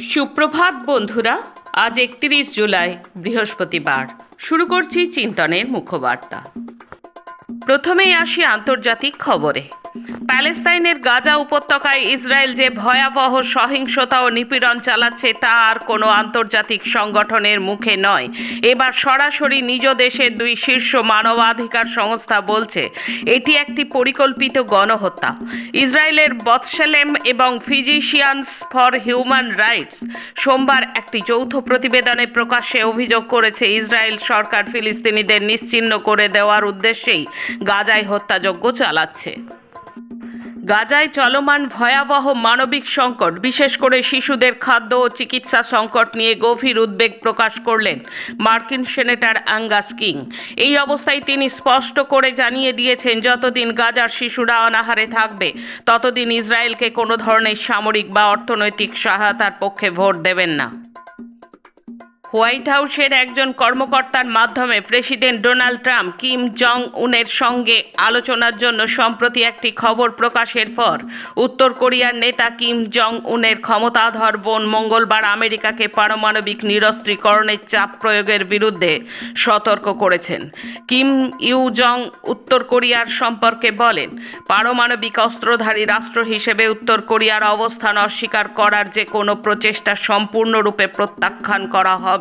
সুপ্রভাত বন্ধুরা। আজ একত্রিশ জুলাই বৃহস্পতিবার। শুরু করছি চিন্তনের মুখবার্তা। প্রথমেই আসি আন্তর্জাতিক খবরে। প্যালেস্তাইনের গাজা উপত্যকায় ইসরায়েল যে ভয়াবহ সহিংসতা ও নিপীড়ন চালাচ্ছে, তা আর কোনো আন্তর্জাতিক সংগঠনের মুখে নয়। এবার সরাসরি নিজ দেশের দুই শীর্ষ মানবাধিকার সংস্থা বলছে, এটি একটি পরিকল্পিত গণহত্যা। ইসরায়েলের বৎসেলেম এবং ফিজিশিয়ানস ফর হিউম্যান রাইটস সোমবার একটি যৌথ প্রতিবেদনে প্রকাশ্যে অভিযোগ করেছে, ইসরায়েল সরকার ফিলিস্তিনিদের নিশ্চিহ্ন করে দেওয়ার উদ্দেশ্যেই গাজায় হত্যাযজ্ঞ চালাচ্ছে। গাজায় চলমান ভয়াবহ মানবিক সংকট, বিশেষ করে শিশুদের খাদ্য ও চিকিৎসা সংকট নিয়ে গভীর উদ্বেগ প্রকাশ করলেন মার্কিন সেনেটর অ্যাঙ্গাস কিং। এই অবস্থায় তিনি স্পষ্ট করে জানিয়ে দিয়েছেন, যতদিন গাজার শিশুরা অনাহারে থাকবে, ততদিন ইসরায়েলকে কোনো ধরনের সামরিক বা অর্থনৈতিক সহায়তার পক্ষে ভোট দেবেন না। হোয়াইট হাউসের একজন কর্মকর্তার মাধ্যমে president Donald Trump Kim Jong উনের সঙ্গে আলোচনার জন্য সম্প্রতি একটি খবর প্রকাশের পর উত্তর কোরিয়ার নেতা কিম জং উনের ক্ষমতাধর বোন মঙ্গলবার আমেরিকাকে পারমাণবিক নিরস্ত্রীকরণের চাপ প্রয়োগের বিরুদ্ধে সতর্ক করেছেন। কিম ইউ জং উত্তর কোরিয়ার সম্পর্কে বলেন, পারমাণবিক অস্ত্রধারী রাষ্ট্র হিসেবে উত্তর কোরিয়ার অবস্থান অস্বীকার করার যে কোনো প্রচেষ্টা সম্পূর্ণরূপে প্রত্যাখ্যান করা হবে।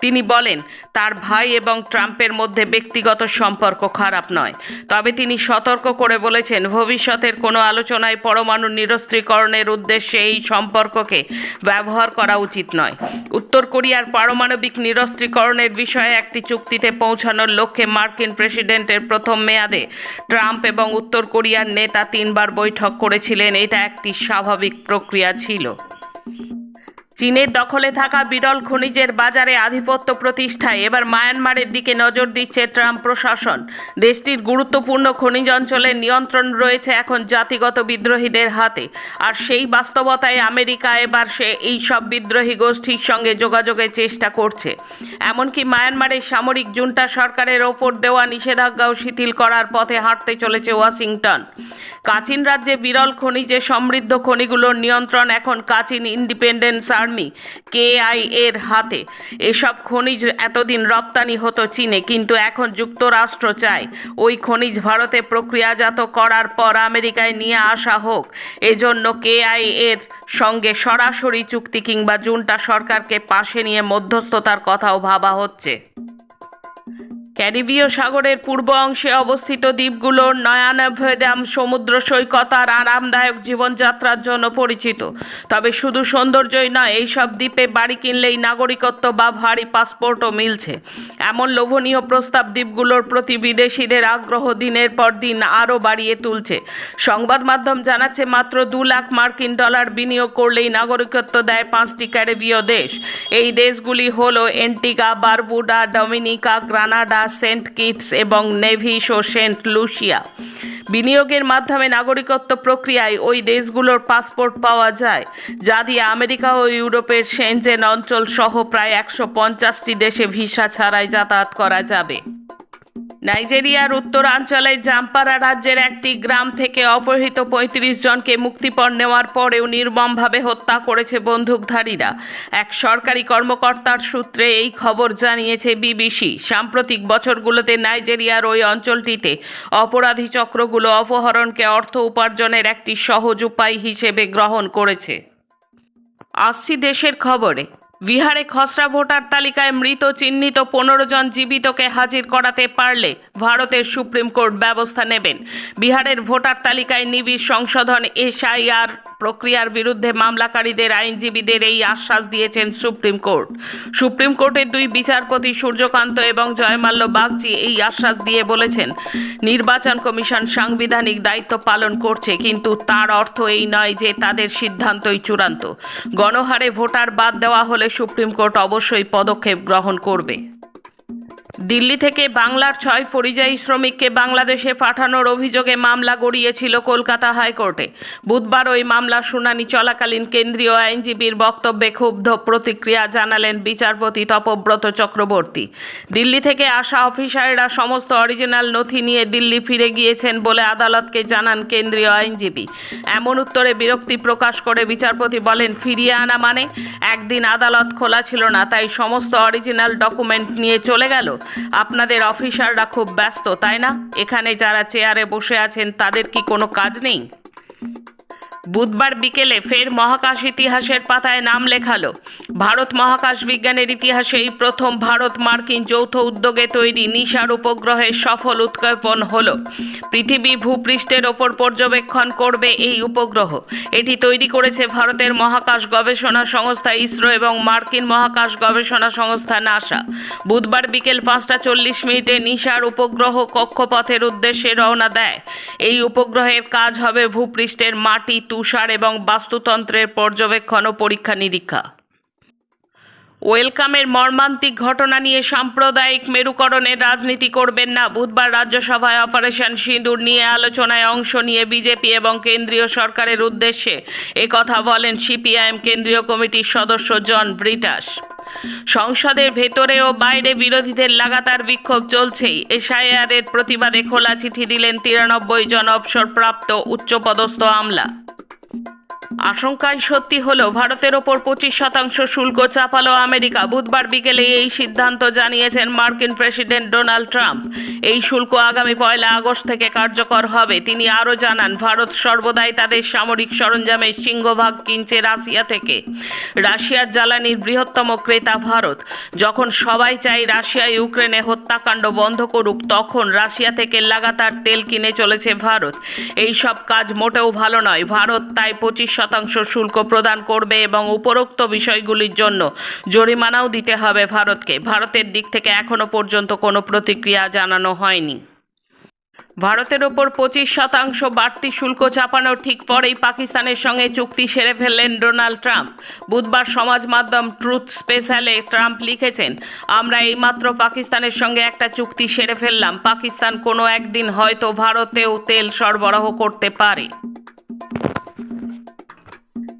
তিনি বলেন, তার ভাই এবং ট্রাম্পের মধ্যে ব্যক্তিগত সম্পর্ক খারাপ নয়। তবে তিনি সতর্ক করে বলেছেন, ভবিষ্যতের কোনো আলোচনায় পরমাণু নিরস্ত্রীকরণের উদ্দেশ্যে এই সম্পর্ককে ব্যবহার করা উচিত নয়। উত্তর কোরিয়ার পারমাণবিক নিরস্ত্রীকরণের বিষয়ে একটি চুক্তিতে পৌঁছানোর লক্ষ্যে মার্কিন প্রেসিডেন্টের প্রথম মেয়াদে ট্রাম্প এবং উত্তর কোরিয়ার নেতা তিনবার বৈঠক করেছিলেন। এটা একটি স্বাভাবিক প্রক্রিয়া ছিল। চীনের দখলে থাকা বিরল খনিজের বাজারে আধিপত্য প্রতিষ্ঠায় এবার মায়ানমারের দিকে নজর দিচ্ছে ট্রাম্প প্রশাসন। দেশটির গুরুত্বপূর্ণ খনিজ অঞ্চলের নিয়ন্ত্রণ রয়েছে এখন জাতিগত বিদ্রোহীদের হাতে। আর সেই বাস্তবতায় আমেরিকা এবার সে এই সব বিদ্রোহী গোষ্ঠীর সঙ্গে যোগাযোগের চেষ্টা করছে। এমনকি মায়ানমারের সামরিক জুন্টা সরকারের ওপর দেওয়া নিষেধাজ্ঞাও শিথিল করার পথে হাঁটতে চলেছে ওয়াশিংটন। কাচিন রাজ্যে বিরল খনিজে সমৃদ্ধ খনিগুলোর নিয়ন্ত্রণ এখন কাচিন ইন্ডিপেন্ডেন্স আর্মি কেআই এর হাতে। এসব খনিজ এতদিন রপ্তানি হতো চীনে, কিন্তু এখন যুক্তরাষ্ট্র চায়। ওই খনিজ ভারতে প্রক্রিয়াজাত করার পর আমেরিকায় নিয়ে আসা হোক। এজন্য কেআই এর সঙ্গে সরাসরি চুক্তি কিংবা জুনটা সরকারকে পাশে নিয়ে মধ্যস্থতার কথাও ভাবা হচ্ছে। ক্যারিবীয় সাগরের পূর্ব অংশে অবস্থিত দ্বীপগুলোর নয়ানভেডাম সমুদ্র সৈকত আর আরামদায়ক জীবনযাত্রার জন্য পরিচিত। তবে শুধু সৌন্দর্যই নয়, এইসব দ্বীপে বাড়ি কিনলেই নাগরিকত্ব বা ভারী পাসপোর্টও মিলছে। এমন লোভনীয় প্রস্তাব দ্বীপগুলোর প্রতি বিদেশিদের আগ্রহ দিনের পর দিন আরও বাড়িয়ে তুলছে। সংবাদ মাধ্যম জানাচ্ছে, মাত্র দু লাখ মার্কিন ডলার বিনিয়োগ করলেই নাগরিকত্ব দেয় পাঁচটি ক্যারিবীয় দেশ। এই দেশগুলি হলো Antigua Barbuda, Dominica, Grenada Saint Kitts এবং নেভিস ও সেন্ট লুসিয়া। বিনিয়োগের মাধ্যমে নাগরিকত্ব প্রক্রিয়ায় ওই দেশগুলোর পাসপোর্ট পাওয়া যায়, যা দিয়ে আমেরিকা ও ইউরোপের সেনজেন অঞ্চল সহ প্রায় একশো পঞ্চাশটি দেশে ভিসা ছাড়াই যাতায়াত করা যাবে। নাইজেরিয়ার উত্তরাঞ্চলে জাম্পারা রাজ্যের একটি গ্রাম থেকে অপহৃত পঁয়ত্রিশ জনকে মুক্তিপণ নেওয়ার পরেও নির্মমভাবে হত্যা করেছে বন্দুকধারীরা। এক সরকারি কর্মকর্তার সূত্রে এই খবর জানিয়েছে বিবিসি। সাম্প্রতিক বছরগুলোতে নাইজেরিয়ার ওই অঞ্চলটিতে অপরাধী চক্রগুলো অপহরণকে অর্থ উপার্জনের একটি সহজ উপায় হিসেবে গ্রহণ করেছে। আসছি দেশের খবরে। বিহারে খসড়া ভোটার তালিকায় মৃত, চিহ্নিত পনেরো জন জীবিতকে হাজির করাতে পারলে ভারতের সুপ্রিম কোর্ট ব্যবস্থা নেবেন। বিহারের ভোটার তালিকায় নিবিড় সংশোধন, এসআইআর প্রক্রিয়ার বিরুদ্ধে মামলাকারীদের আইনজীবীদের এই আশ্বাস দিয়েছেন সুপ্রিম কোর্ট। সুপ্রিম কোর্টের দুই বিচারপতি সূর্যকান্ত এবং জয়মাল্য বাগচি এই আশ্বাস দিয়ে বলেছেন, নির্বাচন কমিশন সাংবিধানিক দায়িত্ব পালন করছে, কিন্তু তার অর্থ এই নয় যে তাদের সিদ্ধান্তই চূড়ান্ত। গণহারে ভোটার বাদ দেওয়া হলে সুপ্রিম কোর্ট অবশ্যই পদক্ষেপ গ্রহণ করবে। দিল্লি থেকে বাংলার ছয় পরিযায়ী শ্রমিককে বাংলাদেশে পাঠানোর অভিযোগে মামলা গড়িয়েছিল কলকাতা হাইকোর্টে। বুধবার ওই মামলার শুনানি চলাকালীন কেন্দ্রীয় আইনজীবীর বক্তব্যে ক্ষুব্ধ প্রতিক্রিয়া জানালেন বিচারপতি তপব্রত চক্রবর্তী। দিল্লি থেকে আসা অফিসাররা সমস্ত অরিজিনাল নথি নিয়ে দিল্লি ফিরে গিয়েছেন বলে আদালতকে জানান কেন্দ্রীয় আইনজীবী। এমন উত্তরে বিরক্তি প্রকাশ করে বিচারপতি বলেন, ফিরিয়ে আনা মানে একদিন আদালত খোলা ছিল না, তাই সমস্ত অরিজিনাল ডকুমেন্ট নিয়ে চলে গেল। আপনাদের অফিসাররা খুব ব্যস্ত, তাই না? এখানে যারা চেয়ারে বসে আছেন, তাদের কি কোনো কাজ নেই? বুধবার বিকেলে ফের মহাকাশ ইতিহাসের পাতায় নাম লেখালো। ভারত মহাকাশ বিজ্ঞানের ইতিহাসে এই প্রথম ভারত মার্কিন যৌথ উদ্যোগে তৈরি নিশার উপগ্রহের সফল উৎক্ষেপণ হলো। পৃথিবী ভূপৃষ্ঠের ওপর পর্যবেক্ষণ করবে এই উপগ্রহ। এটি তৈরি করেছে ভারতের মহাকাশ গবেষণা সংস্থা ইসরো এবং মার্কিন মহাকাশ গবেষণা সংস্থা নাসা। বুধবার বিকেল পাঁচটা চল্লিশ মিনিটে নিশার উপগ্রহ কক্ষপথের উদ্দেশ্যে রওনা দেয়। এই উপগ্রহের কাজ হবে ভূপৃষ্ঠের মাটি তুষার এবং বাস্তুতন্ত্রের পর্যবেক্ষণ ও পরীক্ষা নিরীক্ষা। ওয়েলকামের মর্মান্তিক ঘটনা নিয়ে সাম্প্রদায়িক মেরুকরণের রাজনীতি করবেন না। বুধবার রাজ্যসভায় অপারেশন সিঁদুর নিয়ে আলোচনায় অংশ নিয়ে বিজেপি এবং কেন্দ্রীয় সরকারের উদ্দেশ্যে একথা বলেন সিপিআইএম কেন্দ্রীয় কমিটির সদস্য জন ব্রিটাস। সংসদের ভেতরে ও বাইরে বিরোধীদের লাগাতার বিক্ষোভ চলছেই। এসআইআর এর প্রতিবাদে খোলা চিঠি দিলেন তিরানব্বই জন অবসরপ্রাপ্ত উচ্চপদস্থ আমলা। আশঙ্কায় সত্যি হলো, ভারতের ওপর পঁচিশ শতাংশ শুল্ক চাপালো আমেরিকা। বুধবার বিকেলে এই সিদ্ধান্ত জানিয়েছেন মার্কিন প্রেসিডেন্ট ডোনাল্ড ট্রাম্প। এই শুল্ক আগামী পয়লা আগস্ট থেকে কার্যকর হবে। তিনি আরও জানান, ভারত সর্বদাই তাদের সামরিক সরঞ্জামের সিংহভাগ কিনছে রাশিয়া থেকে। রাশিয়ার জ্বালানির বৃহত্তম ক্রেতা ভারত। যখন সবাই চাই রাশিয়া ইউক্রেনে হত্যাকাণ্ড বন্ধ করুক, তখন রাশিয়া থেকে লাগাতার তেল কিনে চলেছে ভারত। এই সব কাজ মোটেও ভালো নয়। ভারত তাই পঁচিশ শতাংশ শুল্ক প্রদান করবে এবং উপরোক্ত বিষয়গুলির জন্য জরিমানাও দিতে হবে ভারতকে। ভারতের দিক থেকে এখনও পর্যন্ত কোনো প্রতিক্রিয়া জানানো হয়নি। ভারতের ওপর পঁচিশ শতাংশ বাড়তি শুল্ক চাপানোর ঠিক পরেই পাকিস্তানের সঙ্গে চুক্তি সেরে ফেললেন ডোনাল্ড ট্রাম্প। বুধবার সমাজ মাধ্যম ট্রুথ স্পেশালে ট্রাম্প লিখেছেন, আমরা এইমাত্র পাকিস্তানের সঙ্গে একটা চুক্তি সেরে ফেললাম। পাকিস্তান কোনো একদিন হয়তো ভারতেও তেল সরবরাহ করতে পারে।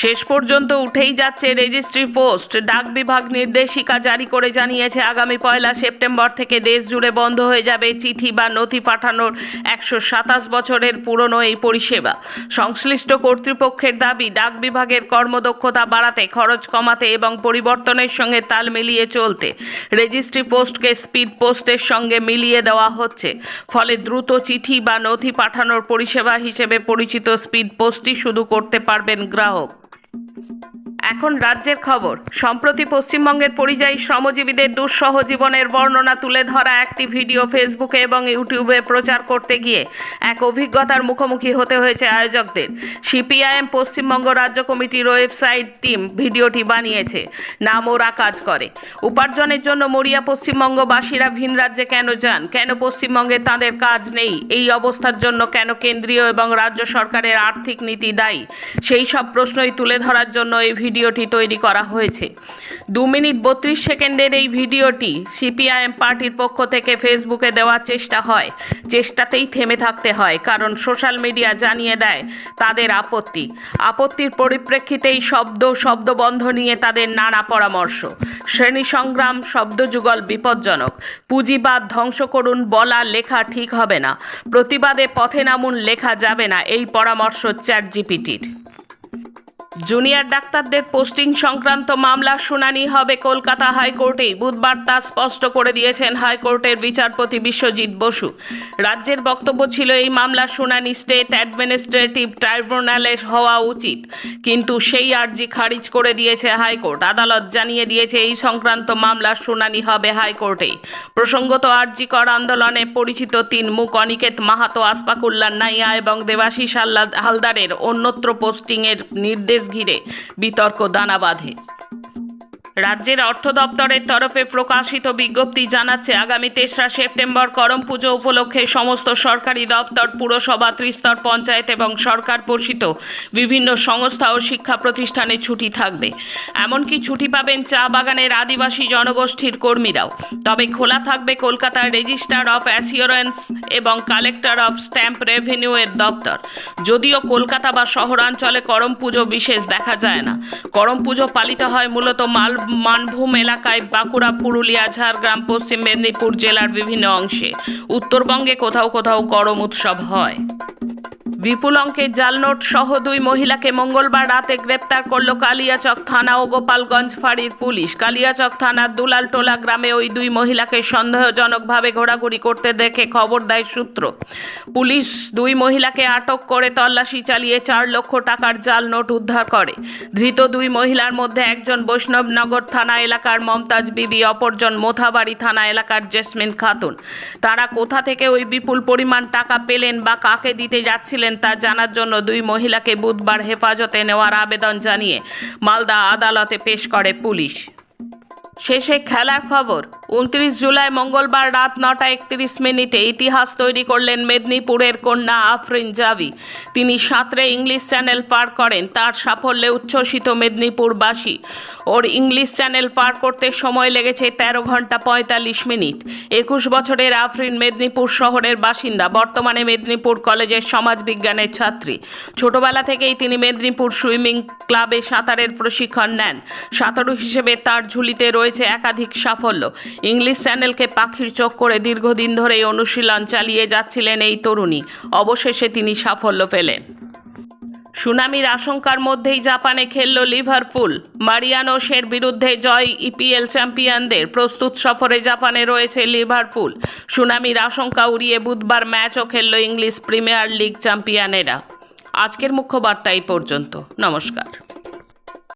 শেষ পর্যন্ত উঠেই যাচ্ছে রেজিস্ট্রি পোস্ট ডাক বিভাগ নির্দেশিকা জারি করে জানিয়েছে, আগামী পয়লা সেপ্টেম্বর থেকে দেশ জুড়ে বন্ধ হয়ে যাবে চিঠি বা নথি পাঠানোর একশো সাতাশ বছরের পুরনো এই পরিষেবা। সংশ্লিষ্ট কর্তৃপক্ষের দাবি, ডাক বিভাগের কর্মদক্ষতা বাড়াতে, খরচ কমাতে এবং পরিবর্তনের সঙ্গে তাল মিলিয়ে চলতে রেজিস্ট্রি পোস্টকে স্পিড পোস্টের সঙ্গে মিলিয়ে দেওয়া হচ্ছে। ফলে দ্রুত চিঠি বা নথি পাঠানোর পরিষেবা হিসেবে পরিচিত স্পিড পোস্টই শুধু করতে পারবেন গ্রাহক। Thank you. এখন রাজ্যের খবর। সম্প্রতি পশ্চিমবঙ্গের পরিযায়ী শ্রমজীবীদের দুঃসহ জীবনের বর্ণনা তুলে ধরা একটি ভিডিও ফেসবুকে এবং ইউটিউবে প্রচার করতে গিয়ে এক অভিজ্ঞতার মুখোমুখি হতে হয়েছে আয়োজকদের। সিপিআইএম পশ্চিমবঙ্গ রাজ্য কমিটির ওয়েবসাইট টিম ভিডিওটি বানিয়েছে। নাম ওরা কাজ করে। উপার্জনের জন্য মরিয়া পশ্চিমবঙ্গবাসীরা ভিন রাজ্যে কেন যান? কেন পশ্চিমবঙ্গে তাদের কাজ নেই? এই অবস্থার জন্য কেন কেন্দ্রীয় এবং রাজ্য সরকারের আর্থিক নীতি দায়ী? সেই সব প্রশ্নই তুলে ধরার জন্য এই ভিডিওটি তৈরি করা হয়েছে। দু মিনিট বত্রিশ সেকেন্ডের এই ভিডিওটি সিপিআইএম পার্টির পক্ষ থেকে ফেসবুকে দেওয়ার চেষ্টা হয়। চেষ্টাতেই থেমে থাকতে হয়, কারণ সোশ্যাল মিডিয়া জানিয়ে দেয় তাদের আপত্তি। আপত্তির পরিপ্রেক্ষিতেই শব্দ, শব্দবন্ধ নিয়ে তাদের নানা পরামর্শ। শ্রেণি সংগ্রাম শব্দযুগল বিপজ্জনক। পুঁজিবাদ ধ্বংস করুন, বলা, লেখা ঠিক হবে না। প্রতিবাদে পথে নামুন, লেখা যাবে না, এই পরামর্শ চ্যাট জিপিটির জুনিয়র ডাক্তারদের পোস্টিং সংক্রান্ত মামলার শুনানি হবে কলকাতা হাইকোর্টে। বুধবার তা স্পষ্ট করে দিয়েছেন হাইকোর্টের বিচারপতি বিশ্বজিৎ বসু। রাজ্যের বক্তব্য ছিল এই মামলার শুনানি স্টেট অ্যাডমিনিস্ট্রেটিভ ট্রাইব্যুনালে হওয়া উচিত। কিন্তু সেই আর্জি খারিজ করে দিয়েছে হাইকোর্ট। আদালত জানিয়ে দিয়েছে এই সংক্রান্ত মামলার শুনানি হবে হাইকোর্টেই প্রসঙ্গত আর্জি কর আন্দোলনে পরিচিত তিন মুখ অনিকেত মাহাতো, আসফাকুল্লাহ নাইয়া এবং দেবাশিস হালদারের অন্যত্র পোস্টিংয়ের নির্দেশ ঘিরে বিতর্ক দানা বাঁধে রাজ্যের অর্থ দপ্তরের তরফে প্রকাশিত বিজ্ঞপ্তি জানাচ্ছে, আগামী তেসরা সেপ্টেম্বর করম পুজো উপলক্ষে সমস্ত সরকারি দপ্তর, পুরসভা, ত্রিস্তর পঞ্চায়েত এবং সরকার পোষিত বিভিন্ন সংস্থা ও শিক্ষা প্রতিষ্ঠানে ছুটি থাকবে। এমনকি ছুটি পাবেন চা বাগানের আদিবাসী জনগোষ্ঠীর কর্মীরাও। তবে খোলা থাকবে কলকাতার রেজিস্ট্রার অফ অ্যাসিওরেন্স এবং কালেক্টর অফ স্ট্যাম্প রেভিনিউ এর দপ্তর। যদিও কলকাতা বা শহরাঞ্চলে করম পুজো বিশেষ দেখা যায় না। করম পুজো পালিত হয় মূলত মাল মানভূম এলাকায় বাঁকুড়া, পুরুলিয়া, ঝাড়গ্রাম, পশ্চিম মেদিনীপুর জেলার বিভিন্ন অংশে। উত্তরবঙ্গে কোথাও কোথাও গরম উৎসব হয়। বিপুল অঙ্কের জাল নোট সহ দুই মহিলাকে মঙ্গলবার রাতে গ্রেপ্তার করল কালিয়াচক থানা ও গোপালগঞ্জ ফাঁড়ির পুলিশ। কালিয়াচক থানার দুলালটোলা গ্রামে ওই দুই মহিলাকে সন্দেহজনকভাবে ঘোরাঘুরি করতে দেখে খবর দেয় সূত্র। পুলিশ দুই মহিলাকে আটক করে তল্লাশি চালিয়ে চার লক্ষ টাকার জাল নোট উদ্ধার করে। ধৃত দুই মহিলার মধ্যে একজন বৈষ্ণবনগর থানা এলাকার মমতাজ বিবি, অপরজন মোথাবাড়ি থানা এলাকার জেসমিন খাতুন। তারা কোথা থেকে ওই বিপুল পরিমাণ টাকা পেলেন বা কাকে দিতে যাচ্ছিলেন তা জানার জন্য দুই মহিলাকে বুধবার হেফাজতে নেওয়ার আবেদন জানিয়ে মালদা আদালতে পেশ করে পুলিশ। শেষে খেলার খবর। উনত্রিশ জুলাই মঙ্গলবার রাত নটা একত্রিশ মিনিটে ইতিহাস তৈরি করলেন মেদিনীপুরের কন্যা আফরিন জাভি। তিনি সাঁতরে ইংলিশ চ্যানেল পার করেন, তার সাফল্যে উচ্ছ্বসিত মেদিনীপুরবাসী। ওর ইংলিশ চ্যানেল পার করতে সময় লেগেছে তেরো ঘণ্টা পঁয়তাল্লিশ মিনিট। একুশ বছরের আফরিন মেদিনীপুর শহরের বাসিন্দা, বর্তমানে মেদিনীপুর কলেজের সমাজবিজ্ঞানের ছাত্রী। ছোটবেলা থেকেই তিনি মেদিনীপুর সুইমিং ক্লাবে সাঁতারের প্রশিক্ষণ নেন। সাঁতারু হিসেবে তার ঝুলিতে রয়েছে একাধিক সাফল্য। ইংলিশ চ্যানেলকে পাখির চোখ করে দীর্ঘদিন ধরেই অনুশীলন চালিয়ে যাচ্ছিলেন এই তরুণী। অবশেষে তিনি সাফল্য পেলেন। সুনামির আশঙ্কার মধ্যেই জাপানে খেলল লিভারপুল। মারিয়ানোসের বিরুদ্ধে জয় ইপিএল চ্যাম্পিয়নদের প্রস্তুত সফরে জাপানে রয়েছে লিভারপুল। সুনামির আশঙ্কা উড়িয়ে বুধবার ম্যাচও খেলল ইংলিশ প্রিমিয়ার লিগ চ্যাম্পিয়নেরা। আজকের মুখ্য বার্তা এই পর্যন্ত। নমস্কার।